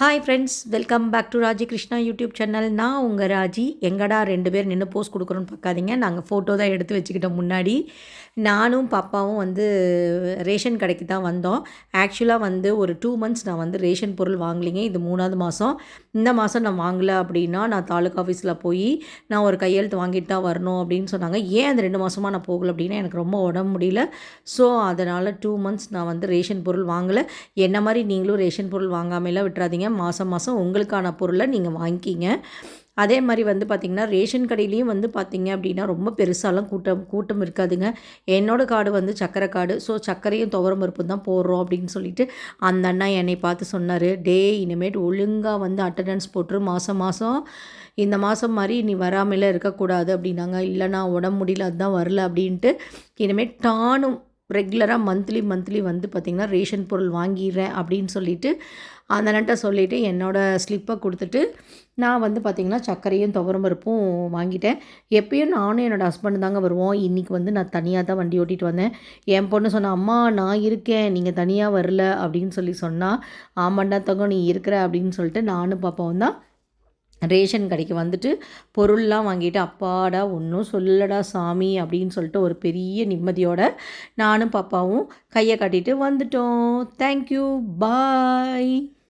Hi friends welcome back to Raji Krishna YouTube channel நான் உங்கள் ராஜி. எங்கடா ரெண்டு பேர் நின்று போஸ்ட் கொடுக்குறோன்னு பார்க்காதீங்க. நாங்கள் ஃபோட்டோ தான் எடுத்து வச்சுக்கிட்டோம் முன்னாடி. நானும் பாப்பாவும் வந்து ரேஷன் கடைக்கு தான் வந்தோம். ஆக்சுவலாக வந்து ஒரு டூ மந்த்ஸ் நான் வந்து ரேஷன் பொருள் வாங்கலிங்க. இது மூணாவது மாதம் இந்த மாதம் நான் வாங்கலை அப்படின்னா நான் தாலுக்கா ஆஃபீஸில் போய் நான் ஒரு கையெழுத்து வாங்கிட்டு தான் வரணும் அப்படின்னு சொன்னாங்க. ஏன் அந்த ரெண்டு மாதமாக நான் போகலை அப்படின்னா எனக்கு ரொம்ப உடம்பு முடியல. ஸோ அதனால் டூ மந்த்ஸ் நான் வந்து ரேஷன் பொருள் வாங்கலை. என்ன மாதிரி நீங்களும் ரேஷன் பொருள் வாங்காமலாம் விட்டுறாதீங்க. மாதம் மாதம் உங்களுக்கான பொருளை நீங்கள் வாங்கிக்கிங்க. அதே மாதிரி வந்து பார்த்திங்கன்னா ரேஷன் கடையிலையும் வந்து பார்த்திங்க அப்படின்னா ரொம்ப பெருசாலாம் கூட்டம் கூட்டம் இருக்காதுங்க. என்னோடய காடு வந்து சக்கரை காடு ஸோ சர்க்கரையும் துவரம் பருப்பு தான் போடுறோம் அப்படின்னு சொல்லிட்டு அந்த அண்ணா என்னை பார்த்து சொன்னார் டே இனிமேட்டு ஒழுங்காக வந்து அட்டண்டன்ஸ் போட்டுரு. மாதம் மாதம் இந்த மாதம் மாதிரி நீ வராமல இருக்கக்கூடாது அப்படின்னாங்க. இல்லைனா உடம்பு முடியல அதுதான் வரல அப்படின்ட்டு இனிமேல் டானும் ரெகுலராக மந்த்லி மந்த்லி வந்து பார்த்திங்கன்னா ரேஷன் பொருள் வாங்கிடுறேன் அப்படின்னு சொல்லிவிட்டு அந்த சொல்லிவிட்டு என்னோடய ஸ்லிப்பை கொடுத்துட்டு நான் வந்து பார்த்திங்கன்னா சர்க்கரையும் துவரம் பருப்பும் வாங்கிட்டேன். எப்பயும் நானும் என்னோடய ஹஸ்பண்ட் தாங்க வருவோம். இன்றைக்கி வந்து நான் தனியாக தான் வண்டி ஓட்டிகிட்டு வந்தேன். என் பொண்ணு சொன்ன அம்மா நான் இருக்கேன். நீங்கள் தனியாக வரல. அப்படின்னு சொல்லி சொன்னால் ஆமாண்டா தங்க நீ இருக்கிற அப்படின்னு சொல்லிட்டு நானும் பாப்பாவும் தான் ரேஷன் கடைக்கு வந்துட்டு பொருள்லாம் வாங்கிட்டு அப்பாடா ஒன்றும் சொல்லடா சாமி அப்படின்னு சொல்லிட்டு ஒரு பெரிய நிம்மதியோட நானும் பாப்பாவும் கையை காட்டிட்டு வந்துட்டோம். Thank you bye